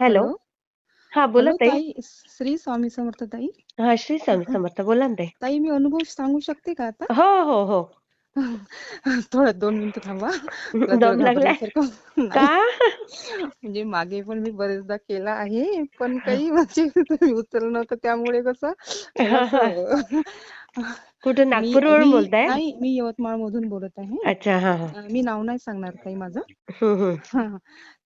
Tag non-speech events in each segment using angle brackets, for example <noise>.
Hello. हा बोला hello ताई. ताई श्री स्वामी समर्थ ताई. हा श्री स्वामी समर्थ बोला ना ताई. ताई मी अनुभव सांगू शकते का आता? हो हो हो. <laughs> थोडं दोन मिनिटं थांबा. <laughs> मला दम लागलाय घाबरल्यासारखं <laughs> का? नाही म्हणजे मागे पण मी बरेचदा केला आहे पण काही म्हणजे तुम्ही उचललं नव्हतं त्यामुळे कसं कुठं मी नागपूरवरून मी बोलताय? नाही मी यवतमाळ मधून बोलत आहे. अच्छा हा हा. मी नाव नाही सांगणार ताई माझं. हम्म. हा.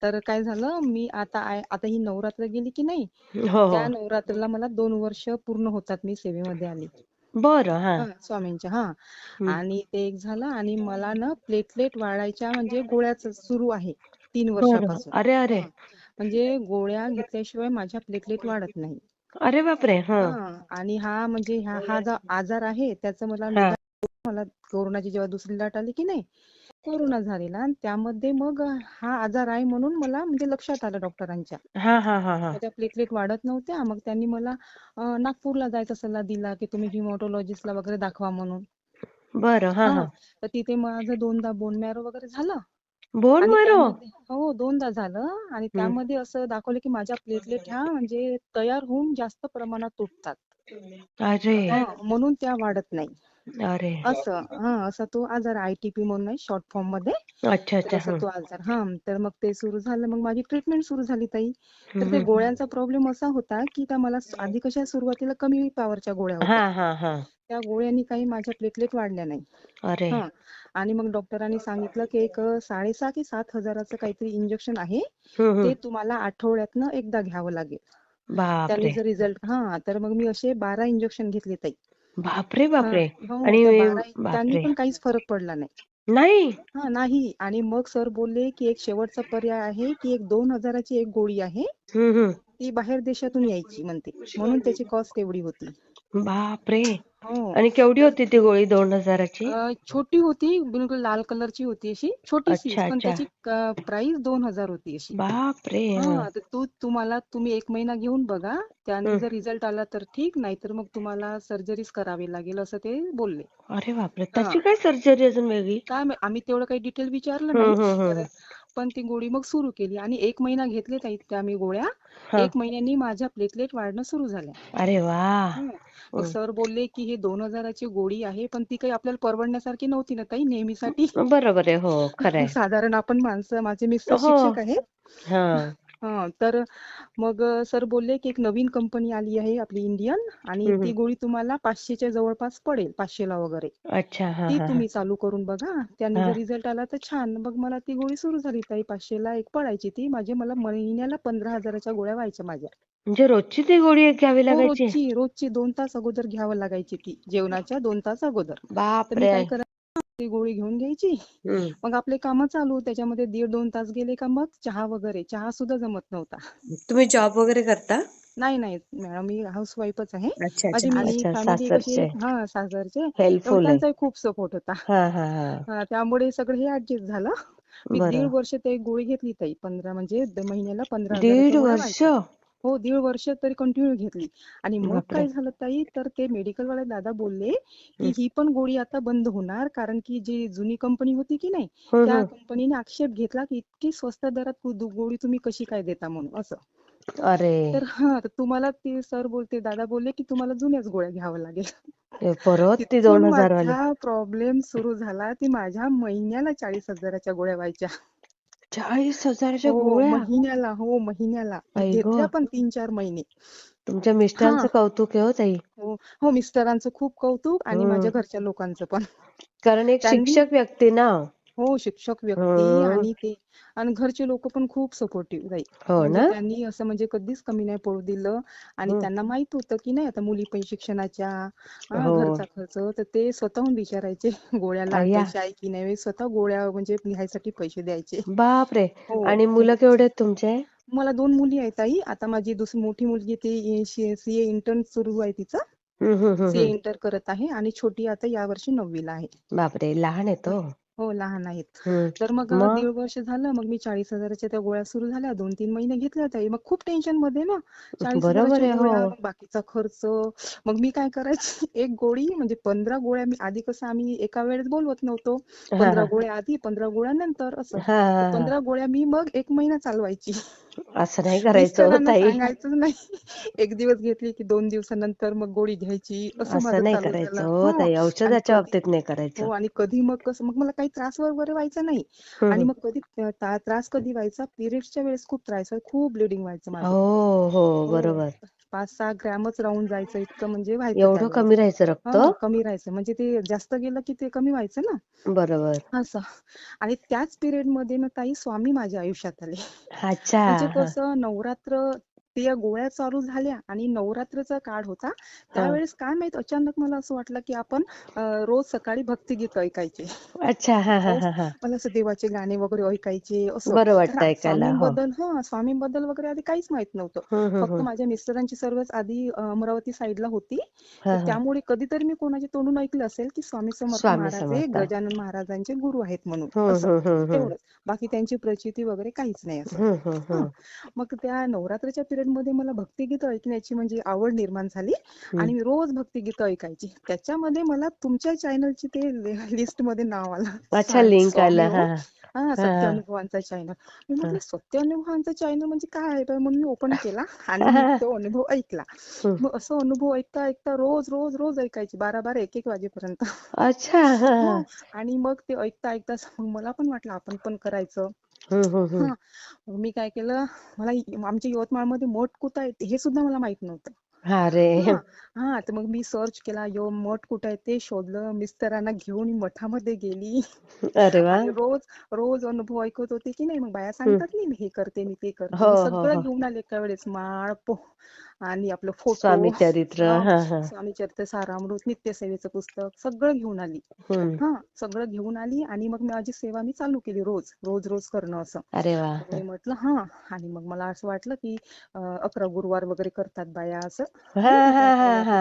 तर काय झालं मी आता आय- आता ही नवरात्र गेली की नाही हो त्या हो नवरात्रीला मला दोन वर्ष पूर्ण होतात मी सेवेमध्ये आली. बरं हा. हा स्वामींच्या हा. हम्म. आणि ते एक झालं आणि मला ना प्लेटलेट वाढायच्या म्हणजे गोळ्याच सुरू आहे तीन बरं. वर्षापासून. अरे अरे. म्हणजे गोळ्या घेतल्याशिवाय माझ्या प्लेटलेट वाढत नाही. अरे बापरे हा. हा आणि हा म्हणजे हा हा जो आजार आहे त्याचं मला हा. निदान मला कोरोनाची जेव्हा दुसरी लाट आली की नाही कोरोना झालेला. आणि त्यामध्ये मग हा आजार आहे म्हणून मला म्हणजे लक्षात आलं डॉक्टरांच्या. हा हा हा हा. माझ्या प्लेटलेट वाढत नव्हत्या. मग त्यांनी मला अं, नागपूरला जायचा सल्ला दिला की तुम्ही हिमॅटोलॉजिस्टला वगैरे दाखवा म्हणून. बरं हा हा हा. तर तिथे माझं दोनदा बोन मॅरो वगैरे झालं. बोन आणि मरो. त्यामध्ये हो दोनदा झालं. आणि. त्यामध्ये असं दाखवलं की माझ्या प्लेटलेट ह्या म्हणजे तयार होऊन जास्त प्रमाणात तुटतात. अरे. हा म्हणून त्या वाढत नाही. अरे. असं हा असा तो आजार आयटीपी म्हणून आहे शॉर्ट फॉर्ममध्ये. अच्छा तर अच्छा असा. तो आजार हा. तर मग ते सुरू झालं. मग माझी ट्रीटमेंट सुरू झाली ताई. तर ते हम्म. गोळ्यांचा प्रॉब्लेम असा होता की त्या मला स- आधी कशा सुरुवातीला कमी पॉवरच्या गोळ्या हा होत्या. हा हा त्या गोळ्यांनी काही माझ्या प्लेटलेट वाढल्या नाही. अरे. हा. आणि मग डॉक्टरांनी सांगितलं की एक साडेसहा की सात हजाराचं काहीतरी इंजेक्शन आहे. ते तुम्हाला आठवड्यातनं एकदा घ्यावं लागेल. त्याने रिझल्ट हा तर मग मी असे बारा इंजेक्शन घेतले ताई. बापरे बापरे. हो आणि त्यांनी पण काहीच फरक पडला नाही. नाही? हा नाही. आणि मग सर बोलले की एक शेवटचा पर्याय आहे की एक दोन हजाराची एक गोळी आहे. ती बाहेर देशातून यायची म्हणते. म्हणून त्याची कॉस्ट एवढी होती. बापरे. हो. आणि केवढी होती ती गोळी दोन हजाराची? अं, छोटी होती बिलकुल लाल कलरची होती अशी. छोटीशी अच्छा पण अच्छा. त्याची प्राइस दोन हजार होती अशी. बापरे. हं. हा तर तू तुम्हाला तुम्ही एक महिना घेऊन बघा. त्याने हं. जर रिझल्ट आला तर ठीक नाहीतर मग तुम्हाला सर्जरीच करावी लागेल असं ते बोलले. अरे बापरे. हा. त्याची काय सर्जरी अजून वेगळी? काय माहीत, आम्ही तेवढं काही डिटेल विचारलं हं, नाही. हं, हं, तर हं. पण ती गोळी मग सुरू केली. आणि एक महिना घेतले ताई त्या मी गोळ्या. एक महिन्यांनी माझ्या प्लेटलेट वाढणं सुरू झाल्या अरे वा. सर बोलले की हे दोन हजाराची गोळी आहे पण ती काही आपल्याला परवडण्यासारखी नव्हती ना ताई नेहमीसाठी. बरोबर आहे हो <laughs> साधारण आपण माणसं माझे मिस्टर हो. शिक्षक आहेत. हा तर मग सर बोलले की एक नवीन कंपनी आली आहे आपली इंडियन आणि हं, ती हं. गोळी तुम्हाला पाचशेच्या जवळपास पडेल पाचशेला वगैरे. अच्छा हा ती हा हा. तुम्ही चालू करून बघा. त्याने हा. जर रिझल्ट आला तर छान. मग मला ती गोळी सुरू झाली ताई पाचशेला एक पडायची ती. माझे मला महिन्याला पंधरा हजाराच्या गोळ्या व्हायच्या माझ्या. म्हणजे रोजची ती गोळी घ्यावी हो लागायची? रोजची रोजची दोन तास अगोदर घ्यावं लागायची ती. जेवणाच्या दोन तास अगोदर. तर मी बापरे! काय करायची ती गोळी घेऊन घ्यायची. मग आपले कामं चालू त्याच्यामध्ये दीड दोन तास गेले का मग चहा वगैरे चहा सुद्धा जमत नव्हता. तुम्ही जॉब वगैरे करता? नाही नाही मॅडम मी हाऊस वाईफच आहे. अच्छा माझी फॅमिली कशी हा सासरचे त्यांचाही खूप सपोर्ट होता. हा हा हा. हा, त्यामुळे सगळं हे ऍडजस्ट झालं. मी दीड वर्ष ते गोळी घेतली ताई पंधरा म्हणजे महिन्याला पंधरा दीड वर्ष? हो दीड वर्ष तरी कंटिन्यू घेतली आणि मग काय झालं ताई? तर ते मेडिकल वाले दादा बोलले. की ही पण गोळी आता बंद होणार कारण की जी जुनी कंपनी होती की नाही त्या. कंपनीने आक्षेप घेतला की इतकी स्वस्त दरात गोळी तुम्ही कशी काय देता म्हणून असं. अरे! तर हा तुम्हाला ते सर बोलते दादा बोलले की तुम्हाला जुन्याच गोळ्या घ्यावं लागेल. परत ती तिथून दोन हजार वाली. माझा प्रॉब्लेम सुरू झाला ती माझ्या महिन्याला चाळीस हजाराच्या गोळ्या व्हायच्या. चाळीस हजाराच्या हो गोळ्या. महिन्याला हो महिन्याला. आई घेतल्या पण तीन चार महिने. तुमच्या हा. मिस्टरांचं कौतुक आहे हो ताई. हो हो मिस्टरांचं खूप कौतुक आणि. माझ्या घरच्या लोकांचं पण. कारण एक त्यांनी शिक्षक व्यक्ती ना. हो शिक्षक व्यक्ती. आणि ते आणि घरचे लोक पण खूप सपोर्टिव्ह हो म्हणजे ना? त्यांनी असं म्हणजे कधीच कमी नाही पडू दिलं आणि. त्यांना माहीत होतं की नाही आता मुली पण शिक्षणाच्या हा घरचा खर्च तर ते स्वतःहून विचारायचे <laughs> गोळ्याला अय्या. पैसे आहे की नाही स्वतः गोळ्या म्हणजे लिहायसाठी पैसे द्यायचे. बापरे! हो आणि मुलं केवढे आहेत तुमचे? मला दोन मुली आहेत ताई आता माझी दुसरी मोठी मुलगी ती सीए इंटर्न सुरू आहे तिचं. सीए. इंटर करत आहे आणि छोटी आता यावर्षी नववीला आहे. बापरे! लहान आहे तो. हो लहान आहेत. तर मग मग? दीड वर्ष झालं मग मी चाळीस हजाराच्या त्या गोळ्या सुरू झाल्या. दोन तीन महिने घेतल्या ताई. मग खूप टेन्शनमध्ये ना चाळीस बरोबर आहे गोळ्या हो. मग बाकीचा खर्च. मग मी काय करायची? <laughs> एक गोळी म्हणजे पंधरा गोळ्या मी आधी कसं आम्ही एका वेळेस बोलवत नव्हतो. हा पंधरा हा. गोळ्या आधी पंधरा गोळ्या नंतर असं. हा तर हा. पंधरा गोळ्या मी मग एक महिना चालवायची. हा असं नाही करायचं हो मिस्टरांना ताई. सांगायचंच नाही. <laughs> एक दिवस घेतली की दोन दिवसानंतर मग गोळी घ्यायची. असं माझं असं नाही चालू करायचं हो हं. ताई. आणि औषधाच्या कधी बाबतीत नाही करायचं. हो आणि कधी मग कसं मग मला काही त्रास वगैरे व्हायचा नाही. आणि. मग कधी त्रास कधी व्हायचा? पिरियड्सच्या वेळेस खूप त्रास खूप ब्लिडिंग व्हायचं हो हो हो बरोबर. पाच सहा ग्रॅमच राहून जायचं इतकं म्हणजे व्हायचं एवढं कमी राहायचं रक्त? हा कमी राहायचं. म्हणजे ते जास्त गेलं की ते कमी व्हायचं ना. बरोबर. असं. आणि त्याच पिरियडमध्ये ना ताई स्वामी माझ्या आयुष्यात आले. अच्छा. <laughs> म्हणजे हा. कसं नवरात्र त्या गोळ्या चालू झाल्या आणि नवरात्रचा काळ होता. त्यावेळेस काय माहीत अचानक मला असं वाटलं की आपण रोज सकाळी भक्तिगीत ऐकायचे. अच्छा हा हा हा हा मला असं देवाचे गाणे वगैरे ऐकायचे असं बरं तर वाटतं हो. स्वामींबद्दल हा स्वामींबद्दल वगैरे आधी काहीच माहीत नव्हतं. फक्त माझ्या मिस्टरांची सर्वच आधी अमरावती साईडला होती. तर त्यामुळे कधीतरी मी कोणाच्या तोंडून ऐकलं असेल की स्वामी समर्थ महाराज हे गजानन महाराजांचे गुरु आहेत म्हणून. असं. बाकी त्यांची प्रचिती वगैरे काहीच नाही असं. मग त्या नवरात्राच्या पिरियड मध्ये मला भक्तिगीत ऐकण्याची म्हणजे आवड निर्माण झाली. आणि मी रोज भक्तिगीत ऐकायची. त्याच्यामध्ये मला तुमच्या चॅनलची ते लिस्टमध्ये नाव आलं. अच्छा लिंक आला. हा ओम सत्य अनुभवांचा चॅनल मी म्हटलं सत्य अनुभवांचा चॅनल म्हणजे काय आहे? म्हणून मी ओपन <laughs> केला आणि. तो अनुभव ऐकला. मग असं अनुभव ऐकता ऐकता रोज रोज रोज ऐकायची. बारा बारा एक एक वाजेपर्यंत अच्छा आणि मग ते ऐकता ऐकता मला पण वाटलं आपण पण करायचं. हा मग मी काय केलं मला आमच्या यवतमाळमध्ये मठ कुठं आहे हे सुद्धा मला माहीत नव्हतं. अरे. हा. हा तर मग मी सर्च केला यो मठ कुठं आहे ते शोधलं मिस्टरांना घेऊन मठामध्ये गेली. अरे वा. आणि रोज रोज अनुभव ऐकत होते की नाही मग बाया. सांगतात नाही मी हे करते मी ते करते. हो मी हो सगळं हो. घेऊन आले एका वेळेस माळ पो आणि आपलं फोटो स्वामी चरित्र स्वामी चरित्र सारामृत नित्यसेवेचं पुस्तक सगळं घेऊन आली. हा सगळं घेऊन आली आणि मग माझी सेवा मी चालू केली रोज रोज रोज करणं असं. मी म्हटलं हा आणि मग मला असं वाटलं की अकरा गुरुवार वगैरे करतात बाया असं.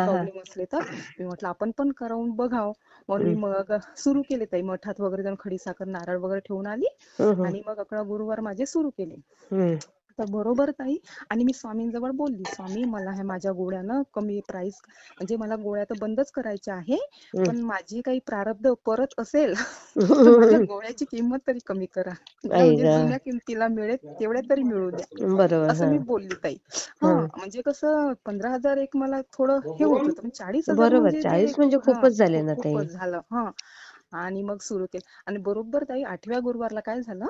प्रॉब्लेम असले तर मी म्हटलं आपण पण करावून बघावं. म्हणून मग सुरू केले ताई मठात वगैरे जाऊन खडीसाखर नारळ वगैरे ठेवून आली आणि मग अकरा गुरुवार माझे सुरू केले. तर बरोबर ताई. आणि मी स्वामींजवळ बोलली स्वामी मला ह्या माझ्या गोळ्यानं कमी प्राइस म्हणजे मला गोळ्या तर बंदच करायच्या आहे. पण माझी काही प्रारब्ध परत असेल तर <laughs> माझ्या गोळ्याची किंमत तरी कमी करा. म्हणजे ग. जुन्या किमतीला मिळेल तेवढ्या तरी मिळू द्या. बरोबर असं हा. मी बोलली ताई. हा. हा म्हणजे कसं पंधरा हजार एक मला थोडं हे होत चाळीस हजार बरोबर म्हणजे चाळीस म्हणजे हा खूपच झाले ना खूपच झालं. हा. आणि मग सुरू केलं. आणि बरोबर ताई आठव्या गुरुवारला काय झालं.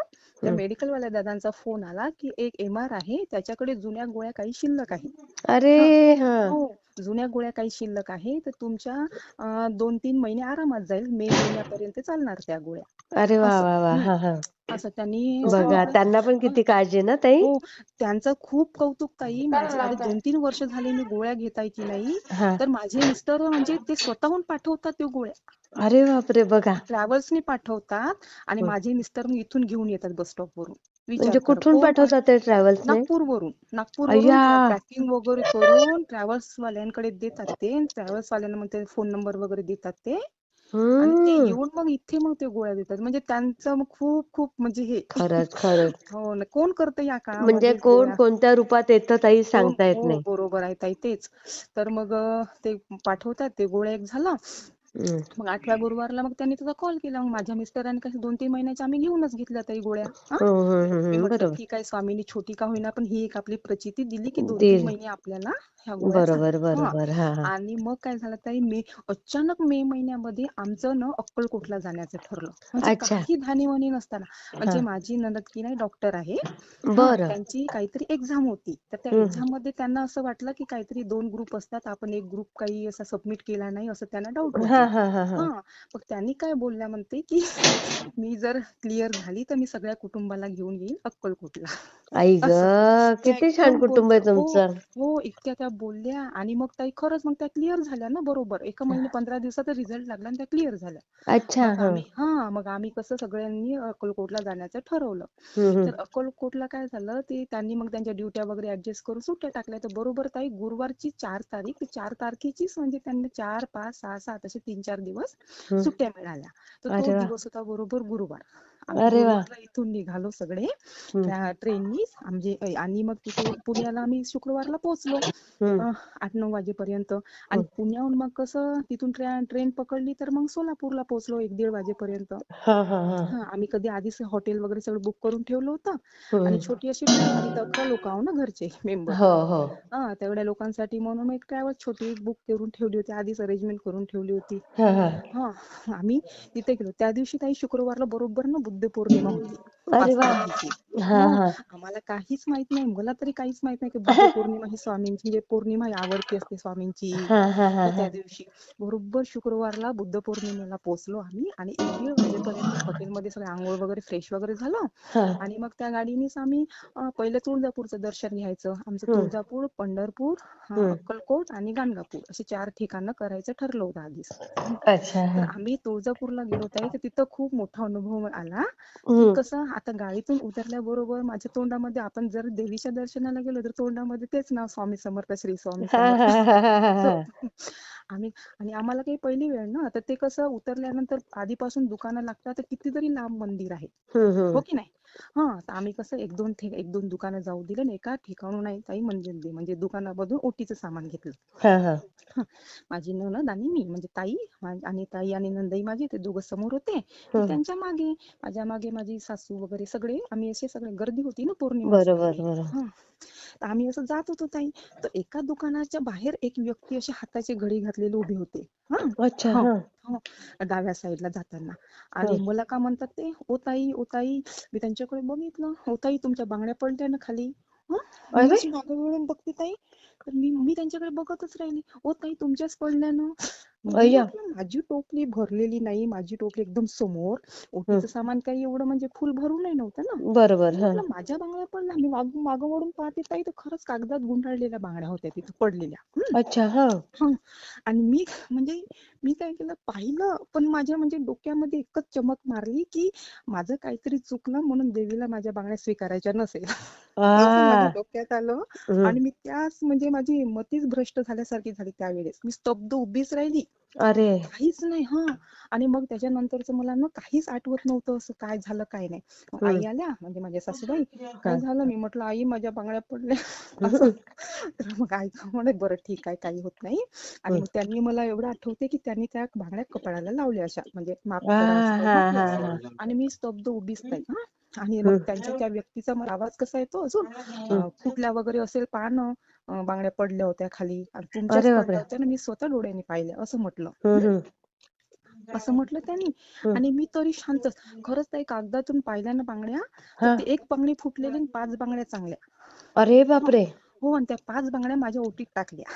मेडिकल वाल्या दादांचा फोन आला की एक एम आर आहे त्याच्याकडे जुन्या गोळ्या काही शिल्लक आहे. अरे हा. जुन्या गोळ्या काही शिल्लक आहे तर तुमच्या दोन तीन महिने आरामात जाईल मे महिन्यापर्यंत चालणार त्या गोळ्या. अरे वा असं वा वा. हा. हा असं त्यांनी बघा त्यांना पण हा. किती काळजी ना ताई? हो त्यांचं खूप कौतुक ताई. माझे अरे दोन तीन वर्ष झाले मी गोळ्या घेताय की नाही. हा. तर माझे मिस्टर म्हणजे ते स्वतःहून पाठवतात त्या गोळ्या. अरे बापरे बघा. ट्रॅव्हल्सनी पाठवतात आणि. माझे मिस्टर मग इथून घेऊन येतात बस स्टॉप वरून म्हणजे करा. कुठून कोण पाठवतात ते ट्रॅव्हल्सने? नागपूरवरून. नागपूरवरून अय्या. पॅकिंग वगैरे करून ट्रॅव्हल्स वाल्यांकडे देतात ते. ट्रॅव्हल्स वाल्यांना मग ते फोन नंबर वगैरे देतात ते. आणि ते येऊन मग इथे मग ते गोळ्या देतात. म्हणजे त्यांचं मग खूप खूप म्हणजे हे. खरंच खरंच. हो ना. कोण करतं या म्हणजे काळामध्ये कोण गोळ्या कोणत्या रूपात येतं ताई कोण सांगता येत हो नाही. बरोबर आहे ताई तेच. तर मग ते पाठवतात ते गोळ्या एक झालं. मग आठव्या गुरुवारला मग त्यांनी तुझा कॉल केला. मग माझ्या मिस्टरांनी कसं दोन तीन महिन्याच्या आम्ही घेऊनच घेतल्या ताई गोळ्या. हा? ठीक आहे स्वामींनी छोटी का होईना पण ही एक आपली प्रचिती दिली की दोन तीन महिने आपल्याला ह्या गोळ्या बरोबर बरोबर. हा हा. आणि मग काय झालं ताई मे अचानक मे महिन्यामध्ये आमचं ना अक्कलकोटला जाण्याचं ठरलं. म्हणजे अच्छा. काही धानीवानी नसताना. हा. म्हणजे माझी ननद की नाही डॉक्टर आहे. हा बरं. त्यांची काहीतरी एक्झाम होती. तर त्या हम्म. एक्झाममध्ये त्यांना असं वाटलं की काहीतरी दोन ग्रुप असतात. आपण एक ग्रुप काही असा सबमिट केला नाही असं त्यांना डाऊट हा वाटला हा हा हा. हा. मग त्यांनी काय बोलल्या म्हणते की <laughs> मी जर क्लिअर झाली तर मी सगळ्या कुटुंबाला घेऊन येईल अक्कलकोटला. आई ग असं त्या किती छान एकदम कुटुंब आहे बोलत्या हो तुमचं. हो इतक्या त्या बोलल्या आणि मग ताई खरंच मग त्या क्लिअर झाल्या ना बरोबर. एका महिने पंधरा दिवसात रिझल्ट लागला आणि त्या क्लिअर झाल्या. अच्छा मग हा. आम्ही हा मग आम्ही कसं सगळ्यांनी अक्कलकोटला जाण्याचं ठरवलं. तर अक्कलकोटला काय झालं ते त्यांनी मग त्यांच्या ड्युट्या वगैरे ऍडजस्ट करून सुट्ट्या टाकल्या. तर बरोबर ताई गुरुवारची चार तारीख ती चार तारखेचीच म्हणजे त्यांनी चार पाच सहा सात असे तीन चार दिवस. सुट्ट्या मिळाल्या. तर तो. दिवस होता बरोबर गुरुवार. आम्ही. गुरुवारला इथून निघालो सगळे. त्या ट्रेननी म्हणजे आणि मग तिथे पुण्याला आम्ही शुक्रवारला पोहोचलो. आठ नऊ वाजेपर्यंत. आणि. पुण्याहून मग कसं तिथून ट्रेन ट्रेन पकडली तर मग सोलापूरला पोहोचलो एक दीड वाजेपर्यंत. हा हा हा. हा आम्ही कधी आधीच हॉटेल वगैरे सगळं बुक करून ठेवलं होतं. आणि. छोटी अशी तर अकरा लोक आहो ना घरचे मेंबर. हो हो. हा तेवढ्या लोकांसाठी म्हणून एक ट्रॅव्हल छोटी बुक करून ठेवली होती. आधीच अरेंजमेंट करून ठेवली होती. हा आम्ही तिथे गेलो. त्या दिवशी काही शुक्रवारला बरोबर ना बुद्ध पौर्णिमा होती. अरे वा. हा हो. आम्हाला काहीच माहीत नाही मला तरी काहीच माहीत नाही की बुद्ध पौर्णिमा ही स्वामींची म्हणजे पौर्णिमा ही आवडती असते स्वामींची. हा हा हा त्या दिवशी बरोबर शुक्रवारला बुद्ध पौर्णिमेला पोहोचलो आम्ही आणि एक दीड वाजेपर्यंत हॉटेलमध्ये सगळे आंघोळ वगैरे फ्रेश वगैरे झालं हा. आणि मग त्या गाडीनेच आम्ही अं, पहिलं तुळजापूरचं दर्शन घ्यायचं. आमचं हम्म. तुळजापूर पंढरपूर अं, हम्म. अक्कलकोट आणि गाणगापूर असे चार ठिकाणं करायचं ठरलं होतं आधीच. अच्छा तर हा आम्ही तुळजापूरला गेलो ताई तर तिथं खूप मोठा अनुभव आला की हम्म. कसं आता गाडीतून उतरल्याबरोबर माझ्या तोंडामध्ये आपण जर देवीच्या दर्शनाला गेलो तर तोंडामध्ये तेच नाव स्वामी समर्थ श्री स्वामी समर्थ. आम्ही आणि आम्हाला काही पहिली वेळ ना तर ते कसं उतरल्यानंतर आधीपासून दुकानं लागतात तर कितीतरी लांब मंदिर आहे. हो की नाही? हा आम्ही कसं एक दोन एक दोन दुकानं जाऊ दिले आणि एका ठिकाणून नाही ताई दे म्हणजे दुकानामधून ओटीचं सामान घेतलं. हा हा. माझी नणंद आणि मी म्हणजे ताई आणि ताई आणि नंदाई माझी ते दोघं समोर होते. त्यांच्या मागे माझ्या मागे माझी सासू वगैरे सगळे आम्ही असे सगळे गर्दी होती ना पौर्णिमा तर आम्ही असं जात होतो ताई. तर एका दुकानाच्या बाहेर एक व्यक्ती अशी हाताची घडी घातलेली उभी होते. हा? अच्छा हो. हा. डाव्या साईडला जाताना. आणि. मला का म्हणतात ते ओ ताई ओ ताई मी त्यांच्याकडे बघितलं. ओ ताई तुमच्या बांगड्या पडल्या ना खाली. हं? बघते ताई. मी मी त्यांच्याकडे बघतच राहिली. ओ ताई तुमच्याच पडल्या ना. मी अय्या. म्हटलं माझी टोपली भरलेली नाही माझी टोपली एकदम समोर. ओटीचं सामान काही एवढं म्हणजे फुल भरूनही नव्हतं ना. बरोबर माझ्या बांगड्या पडल्या मी माग वळून पाहते ताई तर खरंच कागदात गुंडाळलेल्या बांगड्या होत्या तिथं पडलेल्या. अच्छा. आणि मी म्हणजे मी काय केलं पाहिलं पण माझ्या म्हणजे डोक्यामध्ये एकच चमक मारली की माझं काहीतरी चुकलं म्हणून देवीला माझ्या बांगड्या स्वीकारायच्या नसेल. माझ्या डोक्यात आलं. आणि मी त्याच म्हणजे माझी मतीच भ्रष्ट झाल्यासारखी झाली त्यावेळेस. मी स्तब्ध उभीच राहिली. अरे. काहीच नाही हा. आणि मग त्याच्यानंतरच मला ना काहीच आठवत नव्हतं असं काय झालं काय नाही. आई. आल्या म्हणजे माझ्या सासूबाई काय झालं? मी म्हटलं आई माझ्या बांगड्या पडल्या. तर मग आई म्हणे बरं ठीक आहे काही होत नाही. आणि. मग त्यांनी मला एवढं आठवते की त्यांनी त्या बांगड्या कपाळाला लावल्या अशा. म्हणजे माफ आणि मी स्तब्ध उभीच नाही हा. आणि मग. त्यांच्या त्या व्यक्तीचा मला आवाज कसा येतो अजून? फुटल्या वगैरे असेल अं, बांगड्या पडल्या होत्या खाली आणि ना मी स्वतः डोळ्यांनी पाहिल्या असं म्हटलं. हं? असं म्हटलं त्यांनी. आणि मी तरी शांत. खरंच ताई कागदातून पाहिल्या ना बांगड्या हा. एक बांगडी फुटलेली आणि पाच बांगड्या चांगल्या. अरे हो बापरे हो आणि त्या पाच बांगड्या माझ्या ओटीत टाकल्या.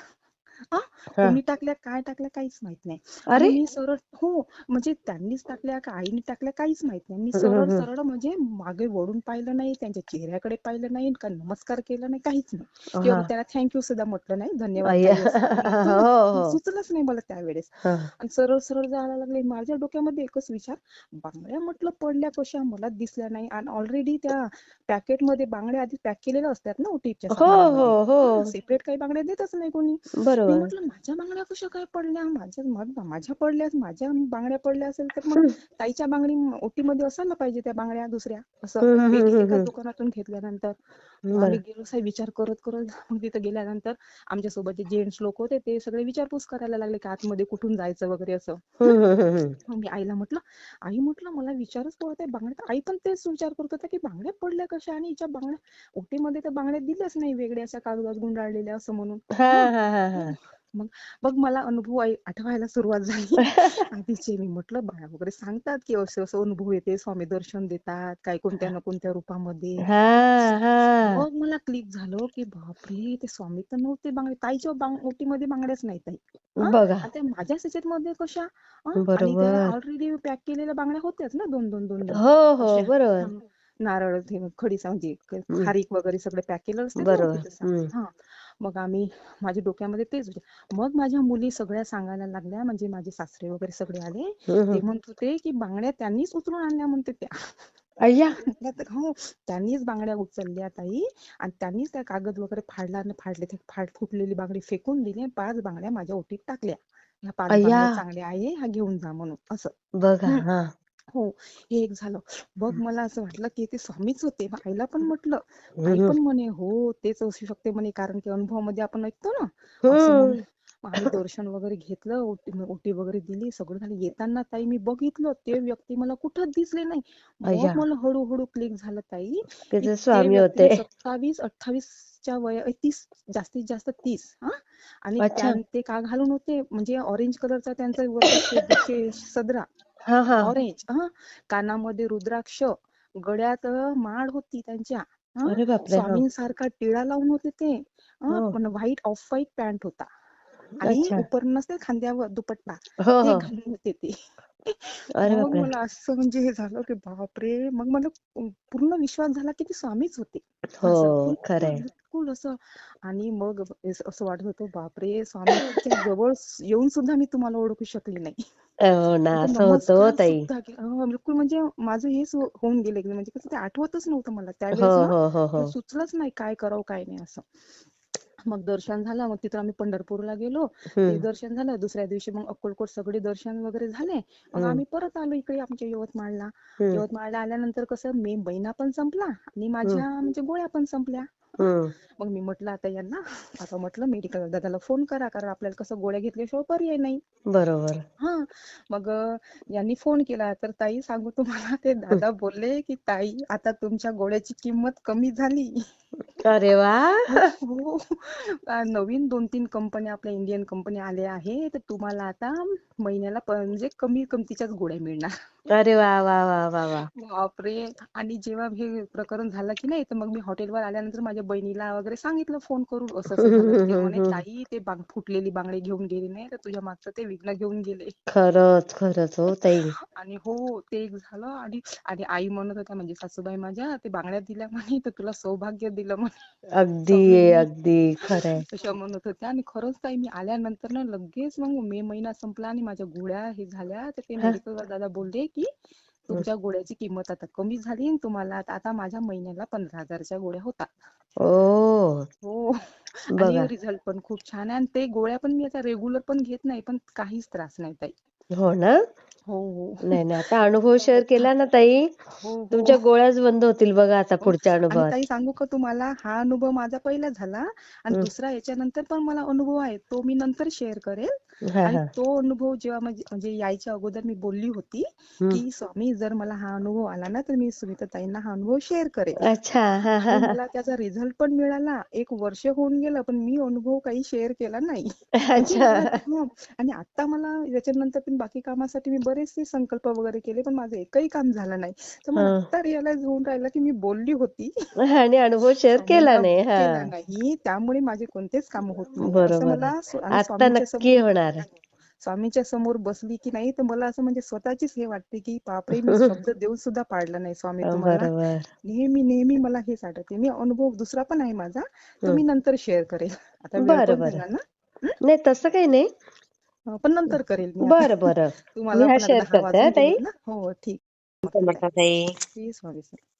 आ हा. कोणी टाकल्या काय टाकल्या काहीच माहीत नाही. अरे! मी सरळ हो म्हणजे त्यांनीच टाकल्या का आईने टाकल्या काहीच माहीत नाही. मी सरळ. सरळ म्हणजे मागे वळून पाहिलं नाही त्यांच्या चेहऱ्याकडे पाहिलं नाही का नमस्कार केला नाही काहीच नाही. किंवा त्यांना थँक्यू सुद्धा म्हटलं नाही धन्यवाद <laughs> हो हो. सुचलंच नाही मला त्यावेळेस. आणि सरळ सरळ जायला लागले. माझ्या डोक्यामध्ये एकच विचार बांगड्या म्हटलं पडल्या कशा? मला दिसल्या नाही. आणि ऑलरेडी त्या पॅकेटमध्ये बांगड्या आधी पॅक केलेल्या असतात ना हो हो सेपरेट काही बांगड्या देतच नाही कोणी. मी म्हटलं माझ्या बांगड्या कशा काय पडल्या? माझ्या माझ्या पडल्या माझ्या बांगड्या पडल्या असेल तर मग <laughs> ताईच्या बांगडी ओटीमध्ये असायला पाहिजे त्या बांगड्या दुसऱ्या. असं. दुकानातून घेतल्यानंतर. आम्ही गेलो साहेब विचार करत करत <laughs> मग तिथे गेल्यानंतर आमच्यासोबत जे जेंट्स लोक होते ते सगळे विचारपूस करायला लागले की आतमध्ये कुठून जायचं वगैरे असं. मग मी आईला म्हटलं आई म्हटलं मला विचारच पडत आहे बांगड्या आई पण तेच विचार करत होत्या की बांगड्या पडल्या कशा आणि हिच्या बांगड्या ओटीमध्ये तर बांगड्या दिल्याच नाही वेगळ्या अशा कागदात गुंडाळलेल्या असं म्हणून. मग मग मला अनुभव आठवायला सुरुवात झाली. <laughs> आधीचे मी म्हटलं बाया वगैरे सांगतात की असं असं अनुभव येते. स्वामी दर्शन देतात काय कोणत्या ना कोणत्या रूपामध्ये. मग मला क्लिक झालं की बापरे ते स्वामी तर नव्हते बांगडे. ताईच्या ओटीमध्ये बांगड्याच नाही ताई. त्या माझ्याच ह्याच्यात मध्ये कशा ऑलरेडी पॅक केलेल्या बांगड्या होत्याच ना दोन दोन दोन हो हो बरोबर. नारळ खडीसा म्हणजे खारीक वगैरे सगळे पॅक केलेलं असतात हा मग आम्ही माझ्या डोक्यामध्ये तेच होते. मग माझ्या मुली सगळ्या सांगायला लागल्या म्हणजे माझे सासरे वगैरे सगळे आले. ते. म्हणत होते की बांगड्या त्यांनीच उचलून आणल्या म्हणते त्या. अय्या. <laughs> हो त्यांनीच बांगड्या उचलल्या ताई. आणि त्यांनीच त्या कागद वगैरे फाडला आणि फाडले ते फाड फुटलेली बांगडी फेकून दिली आणि पाच बांगड्या माझ्या ओटीत टाकल्या. ह्या पाच बांगड्या चांगल्या आहे ह्या घेऊन जा म्हणून असं. बघा. हा हो हे एक झालं. बघ मला असं वाटलं की ते स्वामीच होते. मग आईला पण म्हटलं. आई पण म्हणे हो तेच असू शकते म्हणे कारण की अनुभवामध्ये आपण ऐकतो ना. <laughs> मग आम्ही दर्शन वगैरे घेतलं ओटी वगैरे दिली सगळं झालं. येताना ताई मी बघितलं ते व्यक्ती मला कुठंच दिसले नाही. मग मला हळूहळू क्लिक झालं ताई. स्वामी व्यक्ती होते. सत्तावीस अठ्ठावीसच्या वया तीस जास्तीत जास्त तीस हा? आणि ते का घालून होते? म्हणजे ऑरेंज कलरचा त्यांचा सदरा. हा हा. ऑरेंज हा कानामध्ये रुद्राक्ष गळ्यात माळ होती त्यांच्या अरे बापरे हा. स्वामींसारखा टिळा लावून होते ते हा हो. पण व्हाईट ऑफ व्हाईट पॅन्ट होता. आणि अच्छा. उपर नसते खांद्यावर दुपट्टा हो ते हो. घालून होते ते. अरे मग बापरे. मला असं म्हणजे हे झालं की बापरे मग मला पूर्ण विश्वास झाला की ते स्वामीच होते. हो असं बिलकुल खरंय. बिलकुल असं. आणि मग अस- वाटत होतं बापरे स्वामीच्या जवळ येऊन सुद्धा मी तुम्हाला ओळखू शकली नाही. अं, बिलकुल म्हणजे माझं हेच हो- होऊन गेले म्हणजे कसं ते आठवतच नव्हतं मला. त्यावेळेस ना हो हो सुचलंच नाही काय करावं काय नाही असं. मग दर्शन झालं. मग तिथं आम्ही पंढरपूरला गेलो. दर्शन झालं. दुसऱ्या दिवशी मग अक्कलकोट सगळे दर्शन वगैरे झाले. मग आम्ही परत आलो इकडे आमच्या यवतमाळला. यवतमाळला आल्यानंतर कसं मे महिना पण संपला. आणि माझ्या म्हणजे गोळ्या पण संपल्या. मग मी म्हटलं आता यांना आता म्हटलं मेडिकल दादाला फोन करा कारण आपल्याला कसं गोळ्या घेतल्याशिवाय पर्याय नाही. बरोबर. हा. मग यांनी फोन केला. तर ताई सांगू तुम्हाला ते. दादा बोलले की ताई आता तुमच्या गोळ्याची किंमत कमी झाली. अरे वा! हो. नवीन दोन तीन कंपन्या आपल्या इंडियन कंपन्या आल्या आहे तर तुम्हाला आता महिन्याला म्हणजे कमी किमतीच्याच गोळ्या मिळणार. अरे वा वा वा वा वा. बापरे. आणि जेव्हा हे प्रकरण झालं की नाही तर मग मी हॉटेलवर आल्यानंतर माझ्या बहिणीला वगैरे सांगितलं फोन करून. असं असं झालं. ते म्हणे ताई ते बांग फुटलेली बांगडी घेऊन गेली नाही तर तुझ्या मागचं ते विघ्न घेऊन गेले. खरंच खरंच हो ताई. आणि हो ते एक झालं. आणि आणि आई म्हणत होत्या म्हणजे सासूबाई माझ्या ते बांगड्या दिल्या म्हणे तर तुला सौभाग्य दिलं म्हणे. अगदी अगदी खरंय अशा म्हणत होत्या. आणि खरंच ताई मी आल्यानंतर ना लगेच मग मे महिना संपला आणि माझ्या गोळ्या हे झाल्या. तर ते हा. दादा बोलले की तुमच्या गोळ्याची किंमत आता कमी झाली तुम्हाला आता माझ्या महिन्याला पंधरा हजारच्या गोळ्या होतात. ओ. हो. आणि रिझल्ट पण खूप छान आहे आणि ते गोळ्या पण मी आता रेग्युलर पण घेत नाही पण काहीच त्रास नाही ताई. हो ना? हो हो. नाही नाही. आता अनुभव शेअर केला ना ताई? हो हो. तुमच्या गोळ्याच बंद होतील बघा आता पुढच्या अनुभवात. ताई सांगू का तुम्हाला? हा अनुभव माझा पहिला झाला आणि. दुसरा याच्यानंतर पण मला अनुभव आहे तो मी नंतर शेअर करेल. आणि हा. तो अनुभव जेव्हा म्हणजे यायच्या अगोदर मी बोलली होती. की स्वामी जर मला हा अनुभव आला ना तर मी सुनीता ताईंना हा अनुभव शेअर हा मला त्याचा रिझल्ट पण मिळाला. एक वर्ष होऊन गेलं पण मी अनुभव काही शेअर केला नाही. आणि आता मला याच्यानंतर पण बाकी कामासाठी मी बरेचसे संकल्प वगैरे केले पण माझं एकही काम झालं नाही. तर मला हा. आता रिअलाइज होऊन राहिलं की मी बोलली होती. आणि अनुभव शेअर केला नाही त्यामुळे माझे कोणतेच काम होत नाही मला आता नक्की समोर स्वामींच्या समोर बसली की नाही तर मला असं म्हणजे स्वतःचीच हे वाटते की बापरे मी <laughs> शब्द देऊन सुद्धा पाडला नाही स्वामी तुम्हाला. बरोबर. नेहमी नेहमी मला हेच आठवते. मी अनुभव दुसरा पण आहे माझा तो मी. नंतर शेअर करेल. आता वेळ बरं पण बरं झाला ना? नाही तसं काही नाही. अं, पण नंतर करेल मी आता. बरं बरं. <laughs> मी तुम्हाला हा पण आता शेअर दहा करते हा वाजून ताई. गेलेत ना? हो ठीक. श्री स्वामी. समर्थ.